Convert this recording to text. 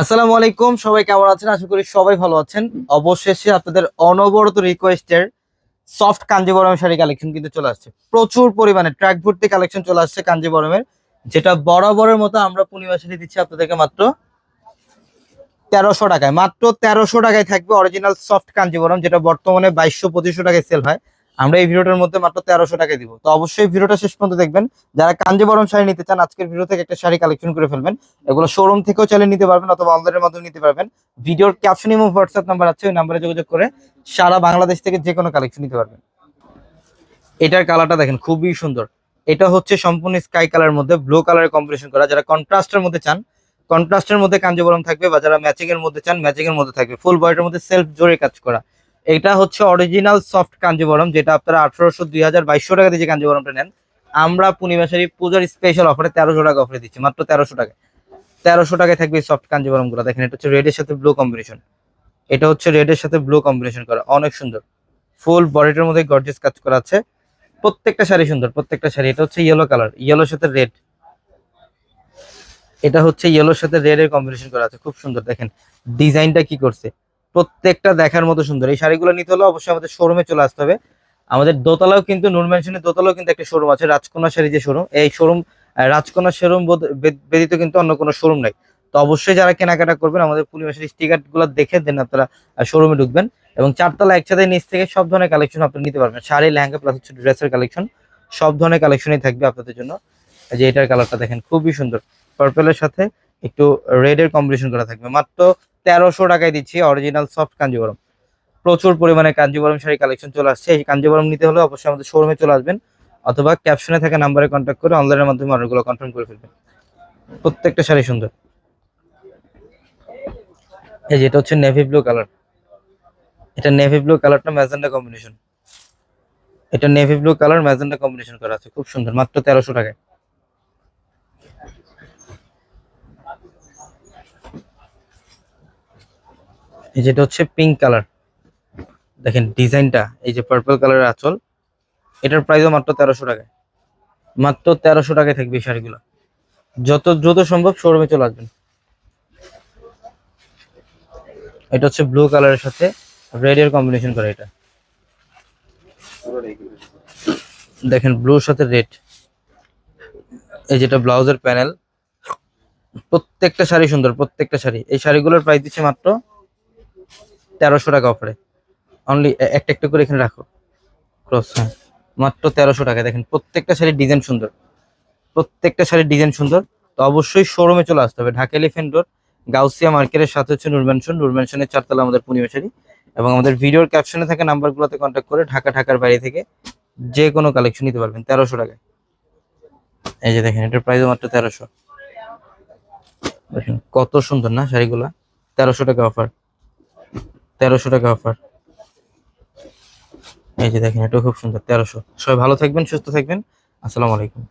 আসসালামু আলাইকুম, সবাই কেমন আছেন? আশা করি সবাই ভালো আছেন। অবশেষে আপনাদের অনবরত রিকোয়েস্টের সফট কাঞ্জিবরম শাড়ি কালেকশন কিন্তু চলে আসছে। প্রচুর পরিমাণে ট্র্যাক ভর্তি কালেকশন চলে আসছে কাঞ্জিবরমের। যেটা বরাবরের মতো আমরা পূর্ণিমা শাড়ি দিচ্ছি আপনাদেরকে মাত্র তেরোশো টাকায়। মাত্র তেরোশো টাকায় থাকবে অরিজিনাল সফট কাঞ্জিবরম, যেটা বর্তমানে বাইশশো পঁচিশশো টাকায় সেল হয়। আমরা এই ভিডিওটার মধ্যে মাত্র তেরোশো টাকায় দিব। তো অবশ্যই ভিডিওটা শেষ পর্যন্ত দেখবেন। যারা কাঞ্জিবরম শাড়ি নিতে চান, আজকের ভিডিও থেকে একটা শাড়ি কালেকশন করে ফেলবেন। এগুলো শোরুম থেকেও চালিয়ে নিতে পারবেন অথবা অনলাইনের মাধ্যমে নিতে পারবেন। ভিডিওর ক্যাপশন এবং হোয়াটসঅ্যাপ নাম্বার আছে, ওই নাম্বারে যোগাযোগ করে সারা বাংলাদেশ থেকে যে কোনো কালেকশন নিতে পারবেন। এটার কালারটা দেখেন, খুবই সুন্দর। এটা হচ্ছে সম্পূর্ণ স্কাই কালার মধ্যে ব্লু কালারের কম্বিনেশন করা। যারা কন্ট্রাস্টের মধ্যে চান কন্ট্রাস্টের মধ্যে কাঞ্জিবরম থাকবে বা যারা ম্যাচিং এর মধ্যে চান ম্যাচিং এর মধ্যে থাকবে। ফুল বডির মধ্যে সেলফ জোরে কাজ করা। এটা হচ্ছে অরিজিনাল সফট কাঞ্জিবরম যেটা আপনারা আঠারোশো দুই হাজার বাইশশো টাকা দিয়ে যে কাঞ্জিবরমটা নেন, আমরা পূর্ণিমাশারি পূজার স্পেশাল অফারে তেরোশো টাকা অফারে দিচ্ছি, মাত্র তেরোশো টাকা তেরোশো টাকায় থাকবে সফট কাঞ্জিবরমগুলো দেখেন, এটা হচ্ছে রেডের সাথে ব্লু কম্বিনেশন এটা হচ্ছে রেডের সাথে ব্লু কম্বিনেশন করা, অনেক সুন্দর। ফুল বডিটার মধ্যে গর্জেস কাজ করা আছে। প্রত্যেকটা শাড়ি সুন্দর, প্রত্যেকটা শাড়ি। এটা হচ্ছে ইয়েলো কালার ইয়েলোর সাথে রেড এটা হচ্ছে ইয়েলোর সাথে রেড এর কম্বিনেশন করা আছে, খুব সুন্দর। দেখেন ডিজাইনটা কি করছে? প্রত্যেকটা দেখার মতো সুন্দর। এই শাড়িগুলো নিতে হলে অবশ্যই আমাদের শোরুমে চলে আসতে হবে। আমাদের দোতলাও কিন্তু, নূর ম্যানশনের দোতলাও কিন্তু একটা শোরুম আছে, রাজকন্যা শাড়ি যে শোরুম এই শোরুম রাজকন্যা শোরুম ব্যতীত কিন্তু অন্য কোনো শোরুম নাই। তো অবশ্যই যারা কেনাকাটা করবেন, আমাদের পূর্ণিমাসের স্টিকারগুলো দেখে দেন আপনারা শোরুমে ঢুকবেন। এবং চারতলা একসাথে নিচ থেকে সব ধরনের কালেকশন আপনি নিতে পারবেন। শাড়ি, লেহেঙ্গা প্লাস হচ্ছে ড্রেসের কালেকশন সব ধরনের কালেকশনই থাকবে আপনাদের জন্য। যে এটার কালারটা দেখেন, খুবই সুন্দর। পার্পেলের সাথে একটু রেড এর কম্বিনেশন করা থাকবে। মাত্র তেরোশো টাকায় দিচ্ছি অরিজিনাল সফট কাঞ্জিবরম প্রচুর পরিমাণে কাঞ্জিবরম শাড়ি কালেকশন চলে আসছে। এই কাঞ্জিবরম নিতে হলে অবশ্যই আমাদের শোরুমে চলে আসবেন, অথবা ক্যাপশনে থাকা নাম্বারে কন্ট্যাক্ট করে অনলাইনের মাধ্যমে অর্ডারগুলো কনফার্ম করে ফেলবেন। প্রত্যেকটা শাড়ি সুন্দর। এই যেটা হচ্ছে নেভি ব্লু কালার এটা নেভি ব্লু কালারটা ম্যাজেন্ডা কম্বিনেশন এটা navy blue colour magenta combination করা আছে, খুব সুন্দর, মাত্র তেরোশো টাকায়। এই যেটা হচ্ছে পিঙ্ক কালার দেখেন, ডিজাইনটা, এই যে পার্পল কালারের আঁচল, এটার প্রাইসও মাত্র তেরোশো টাকায়। মাত্র তেরোশো টাকায় থাকবে শাড়িগুলো। যত দ্রুত সম্ভব শোরুমে চলে আসবেন। এটা হচ্ছে ব্লু কালারের সাথে রেড এর কম্বিনেশন করে এটা। দেখেন ব্লুর সাথে রেড এই যেটা ব্লাউজের প্যানেল প্রত্যেকটা শাড়ি সুন্দর, প্রত্যেকটা শাড়ি। এই শাড়িগুলোর প্রাইস দিচ্ছে মাত্র তেরোশো টাকা অফারে অনলি একটা একটা করে এখানে রাখো। ক্রস হ্যাঁ। মাত্র তেরোশো টাকা। দেখেন, প্রত্যেকটা শাড়ির ডিজাইন সুন্দর। প্রত্যেকটা শাড়ির ডিজাইন সুন্দর। তো অবশ্যই শোরুমে চলে আসতে হবে। ঢাকা এলিফেন্ট রোড গাউসিয়া মার্কেটের সাথে হচ্ছে নুরম্যানশন নুরম্যানশনের চারতলা আমাদের পূর্ণিমা শাড়ি। এবং আমাদের ভিডিওর ক্যাপশনে থাকা নাম্বারগুলোতে কন্ট্যাক্ট করে ঢাকা, ঢাকার বাইরে থেকে যে কোনো কালেকশন নিতে পারবেন। তেরোশো টাকায়। এই যে দেখেন, এটার প্রাইস মাত্র তেরোশো। দেখেন, কত সুন্দর না শাড়িগুলা। তেরোশো টাকা অফার তেরোশো টাকা অফার এই যে দেখেন, এটাও খুব সুন্দর, তেরোশো। সবাই ভালো থাকবেন, সুস্থ থাকবেন। আসসালামু আলাইকুম।